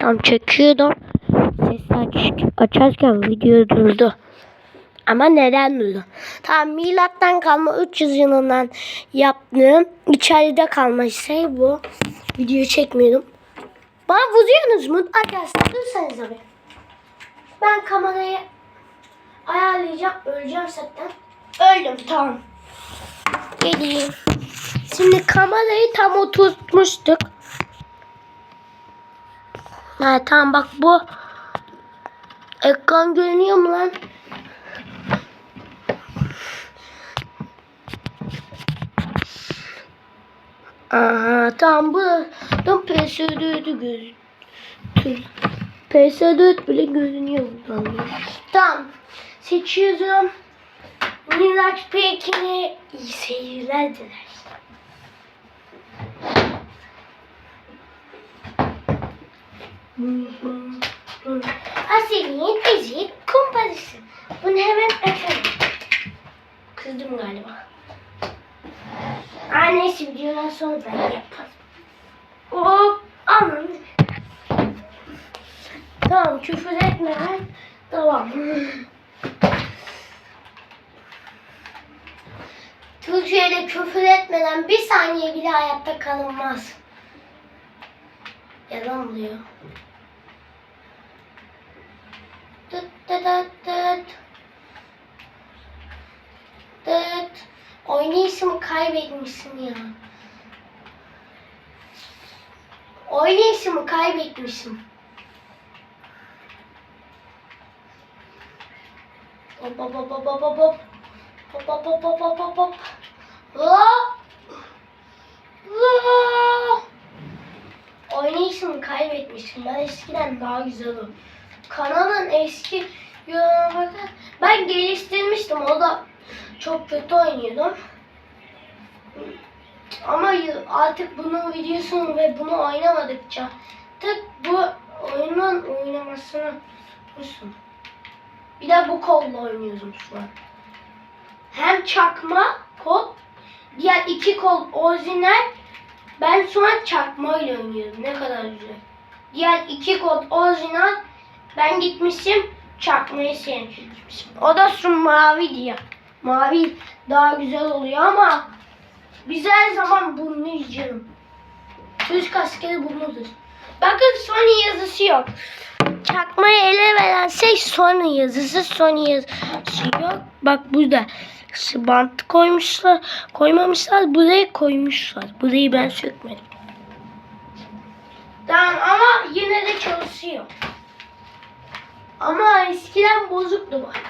Tam, çekiyordum. Sesi aç, açarken video durdu. Ama neden durdu? Tam milattan kalma 300 yılından yaptığım içeride kalma şey bu. Video çekmiyordum. Bana bozuyorsunuz mu? Arkadaşlar dursanız abi. Ben kamerayı ayarlayacağım. Öleceğim zaten. Öldüm tamam. Geleyim. Şimdi kamerayı tam oturtmuştuk. Ha tamam bak bu ekran görünüyor mu lan? Aha tamam bu tam PS4'ü göz PS4 bile görünüyor buradan. Tamam seçiyorum. Miraç Pekin'e iyi seyirler diler. Asilin ezik kumpazısı. Bunu hemen açalım. Kızdım galiba. Annesi videodan sonra ben yaparım. Hop aman. Tamam küfür etmeden tamam. Türkiye'de küfür etmeden bir saniye bile hayatta kalınmaz. Yalan oluyor. Tıt. Tıt. Oynayışımı kaybetmişsin ya. Oynayışımı kaybetmişim. Hop hop hop hop hop hop hop. Hop hop hop hop hop hop hop. Oynayışımı kaybetmişim. Ben eskiden daha güzeldim. Kanalın eski bakın. Ben geliştirmiştim. O da çok kötü oynuyordum. Ama artık bunun videosunu ve bunu oynamadıkça tık bu oyunun oynamasını musun? Bir de bu kolla oynuyorum şu an. Hem çakma kol, diğer iki kol orijinal. Ben şu an çakma ile oynuyorum. Ne kadar güzel. Diğer iki kol orijinal. Ben gitmişim çakmayı seçmişim. O da şu mavi diye. Mavi daha güzel oluyor ama biz her zaman bunu yiyeceğim. Türk askeri burnudur. Bakın Sony yazısı yok. Çakmayı ele veren şey Sony yazısı. Sony yazısı yok. Bak burada bant koymuşlar. Koymamışlar. Buraya koymuşlar. Burayı ben sökmedim. Tamam ama yine de çalışıyor. Ama eskiden bozuktu bak.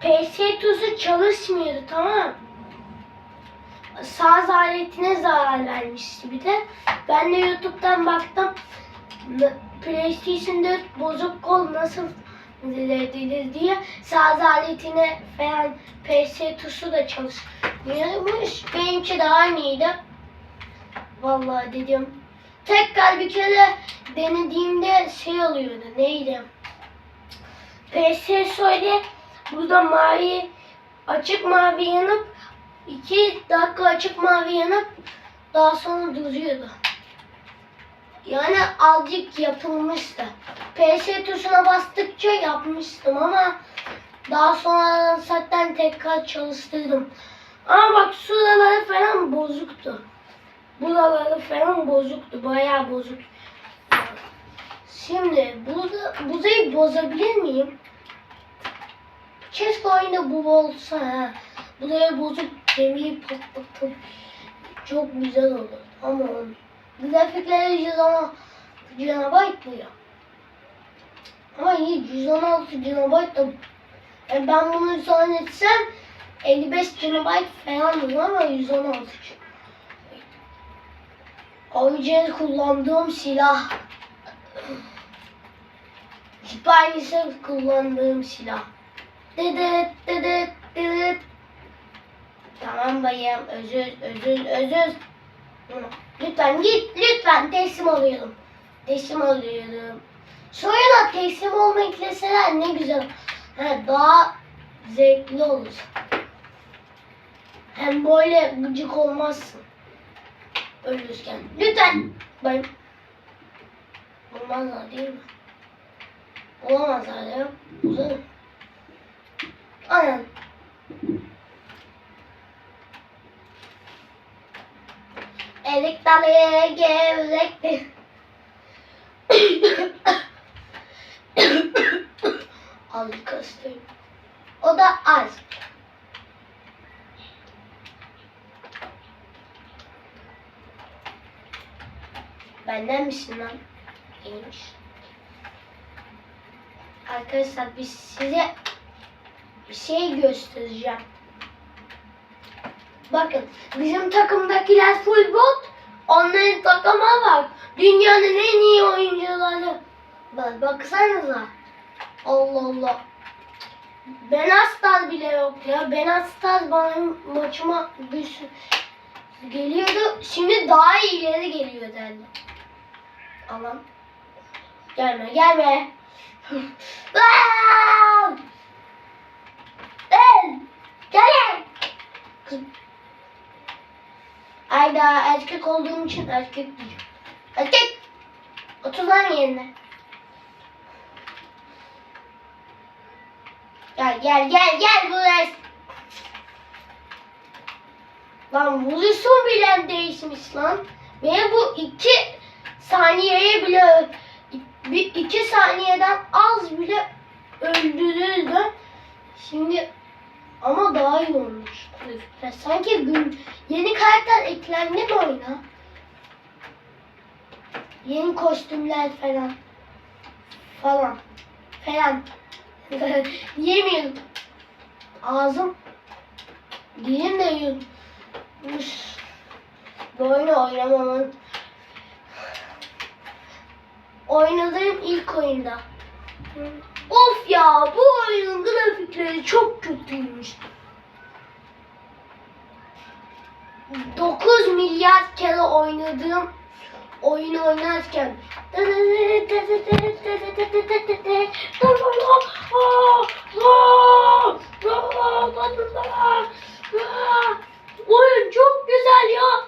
PS tuzu çalışmıyordu tamam? Saz aletine zarar vermişti bir de. Ben de YouTube'dan baktım. PlayStation 4 bozuk kol nasıl düzeltilir diye saz aletine falan PS tuşu da çalışmıyormuş. Benimki daha iyiydi. Vallahi dedim. Tekrar bir kere denediğimde şey oluyordu. Neydi? PS söyle burada mavi açık mavi yanıp iki dakika açık mavi yanıp daha sonra duruyordu. Yani azıcık yapılmıştı. PS tuşuna bastıkça yapmıştım ama daha sonra zaten tekrar çalıştırdım. Ama bak şuraları falan bozuktu. Buraları falan bozuktu. Bayağı bozuk. Şimdi burada burayı bozabilir miyim? Keşke oyunda bu olsa ha. Buraya bozuk gemiyi patlatıp çok güzel olur. Ama grafikleri 116 GB bu ya. Ama iyi 116 GB da yani ben bunu zannetsem 55 GB falan olur ama 116 GB. Ayrıca kullandığım silah. Sipahis'e kullandığım silah. Dıdıt dıdıt dıdıt. Tamam bayım. Özür özür özür. Lütfen git. Lütfen teslim oluyorum. Teslim oluyorum. Sonra teslim olma ekleseler ne güzel. Ha, daha zevkli olur. Hem böyle gıcık olmazsın. ölürken. Lütfen. Ben... Olmazlar değil mi? Olamazlar ya. Uzun. Aynen. Elik dalı gevrekti. Az kastayım. O da az. Benden misin lan? İyiymiş. Arkadaşlar biz size bir şey göstereceğim. Bakın bizim takımdakiler full bot. Onların takımı var. Dünyanın en iyi oyuncuları. Bak baksanıza. Allah Allah. Ben Astar bile yok ya. Ben Astar benim maçıma bir geliyordu. Şimdi daha iyileri geliyor derdi. Aman. Gelme gelme. Ayda erkek olduğum için erkek diyeceğim. Erkek. Otur lan yerine. Gel gel gel gel buraya. Lan vurusun bile değişmiş lan. Ve bu iki saniyeye bile bir iki saniyeden az bile öldürüldü. Şimdi ama daha iyi olmuş. Sanki gün, yeni karakter eklendi mi oyuna? Yeni kostümler falan. Falan. Falan. Yemiyorum. Ağzım. Dilim de yutmuş. Bu oyunu oynamamın. Oynadığım ilk oyunda. Of ya bu oyunun grafikleri çok kötüymüş. 9 milyar kere oynadığım oyun oynarken Oyun çok güzel ya.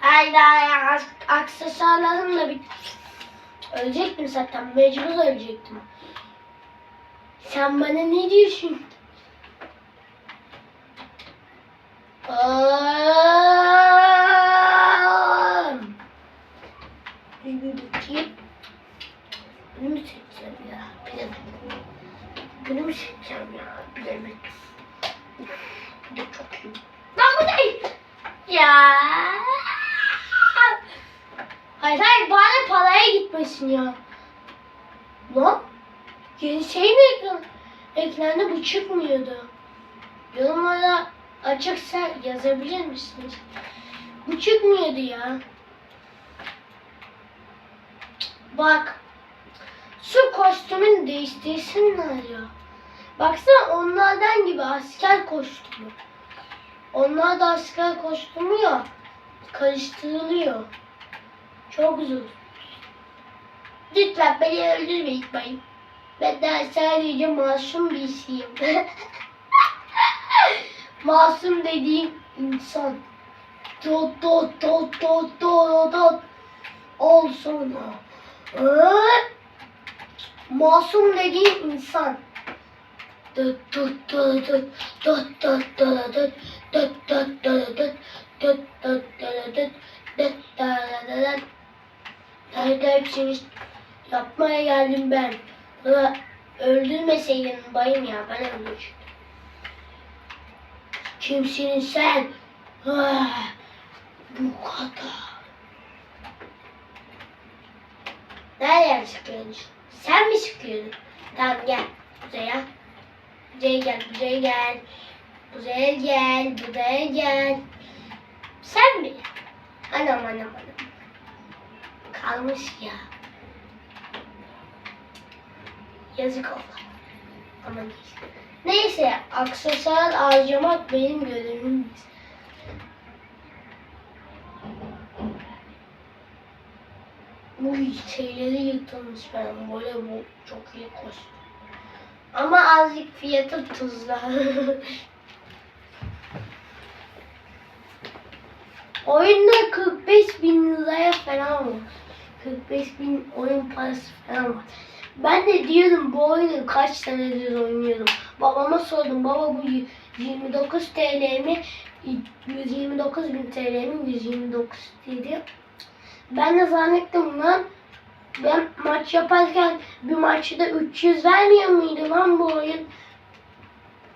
Hayda ya aksesuarlarım da bitti. Ölecektim zaten. Mecbur ölecektim. Sen bana ne diyorsun? Bir bakayım. Bunu mu seçeceğim ya? Bilemedim. Bunu mu seçeceğim ya? Bilemedim. Bu da çok iyi. Lan bu değil. Ya. Hayır hayır bari paraya gitmesin ya. Lan yeni şey mi eklen eklendi bu çıkmıyordu. Yorumlara açıksa yazabilir misiniz? Bu çıkmıyordu ya. Bak şu kostümünü değiştirsinler ya. Baksana onlardan gibi asker kostümü. Onlar da asker kostümü ya. Karıştırılıyor. Çok zor. Lütfen beni öldürmeyin bayım. Ben daha sadece masum birisiyim. masum dediğim insan. Dot dot dot dot dot dot. Ol sonra. Ee, Masum dediğim insan. Dot dot dot dot dot dot dot dot dot dot dot dot dot dot dot dot dot dot dot hepsini yapmaya geldim ben. Ulan Öldürmeseydin bayım ya ben öldürecektim. Kimsin sen? Ah, Bu kadar. Nereden sıkıyorsun? Sen mi sıkıyordun? Tamam gel. Buraya. Buraya gel, buraya gel. Buraya gel, buraya gel. Sen mi? Anam anam anam. Kalmış ya. Yazık oldu. Ama neyse. Aksesuar harcamak benim görevim. Uy şeyleri yırtılmış ben. Böyle bu çok iyi kostüm. Ama azıcık fiyatı tuzla. Oyunda 45 bin liraya falan var. 45 bin oyun parası falan var. Ben de diyordum bu oyunu kaç senedir oynuyorum. Babama sordum baba bu y- 29 TL mi? 129 bin TL mi? 129 dedi. Ben de zannettim lan ben maç yaparken bir maçta 300 vermiyor muydu lan bu oyun?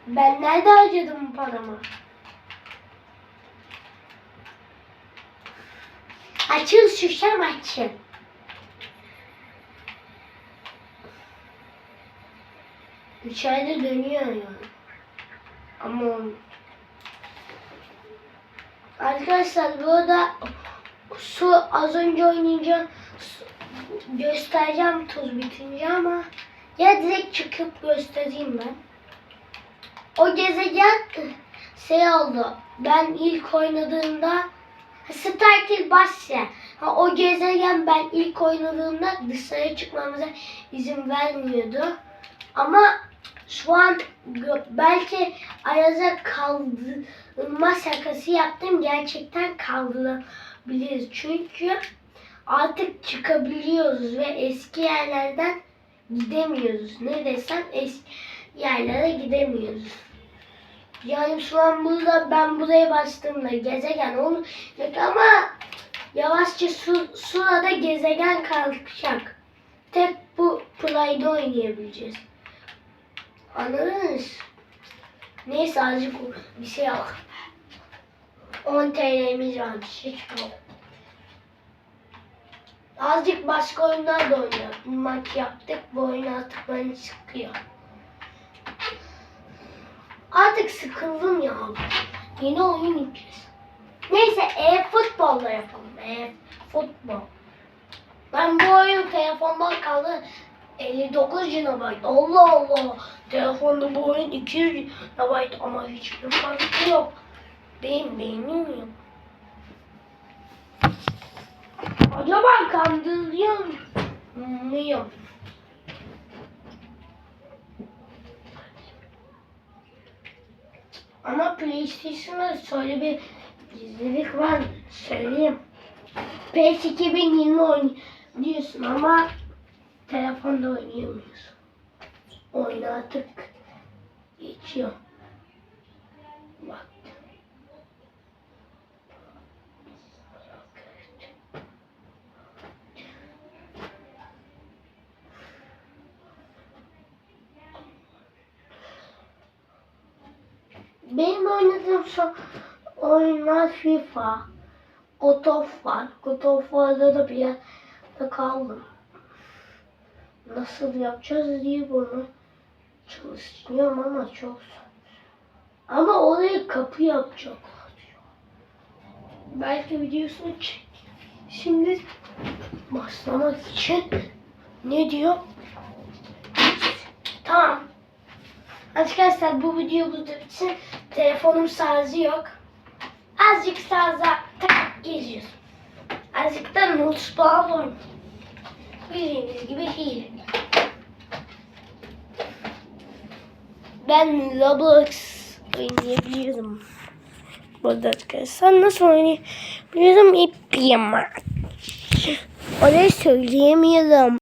Ben nerede harcadım paramı? Açıl şuşam açıl. İçeride dönüyor yani. Ama Arkadaşlar burada su az önce oynayacağım. Göstereceğim tuz bitince ama ya direkt çıkıp göstereyim ben. O gezegen şey oldu. Ben ilk oynadığımda Starkill Basya. Ha, o gezegen ben ilk oynadığımda dışarı çıkmamıza izin vermiyordu. Ama şu an belki Ayaz'a kaldırma şakası yaptım. Gerçekten kaldırabiliriz. Çünkü artık çıkabiliyoruz ve eski yerlerden gidemiyoruz. Ne desem eski yerlere gidemiyoruz. Yani şu an burada ben buraya bastığımda gezegen olacak ama yavaşça su, surada gezegen kalkacak. Tek bu play'da oynayabileceğiz. Anladınız? Neyse azıcık bir şey al. 10 TL'miz varmış. Hiç yok. Azıcık başka oyunlar da oynayalım. Maç yaptık. Bu oyun artık beni sıkıyor. Artık sıkıldım ya. Yeni oyun yükleyeceğiz. Neyse e-futbolla yapalım. E-futbol. Ben bu oyun telefondan kaldı. 59 GB. Allah Allah. Telefonda bu oyun 200 GB ama hiçbir farkı yok. Benim beynim. Acaba kandırıyor muyum? Ama PlayStation'da şöyle bir gizlilik var. Söyleyeyim. PES 2020 oynuyorsun ama telefonda oynayamıyorsun. Oyun artık geçiyor. Bak. Benim oynadığım oyunlar FIFA, God of War. God of War'da da bir yerde kaldım. Nasıl yapacağız diye bunu çalışıyorum ama çok zor. Ama oraya kapı yapacaklar diyor. Belki videosunu çek. Şimdi başlamak için ne diyor? Tamam. Arkadaşlar bu video burada bitsin. Telefonum şarjı yok. Azıcık şarja takıp geziyoruz. Azıcık da mutfağa oynuyorum. Bildiğiniz gibi hile. Ben Roblox oynayabiliyorum. Burada arkadaşlar nasıl oynayabiliyorum? İpiyim. Orayı söyleyemiyorum.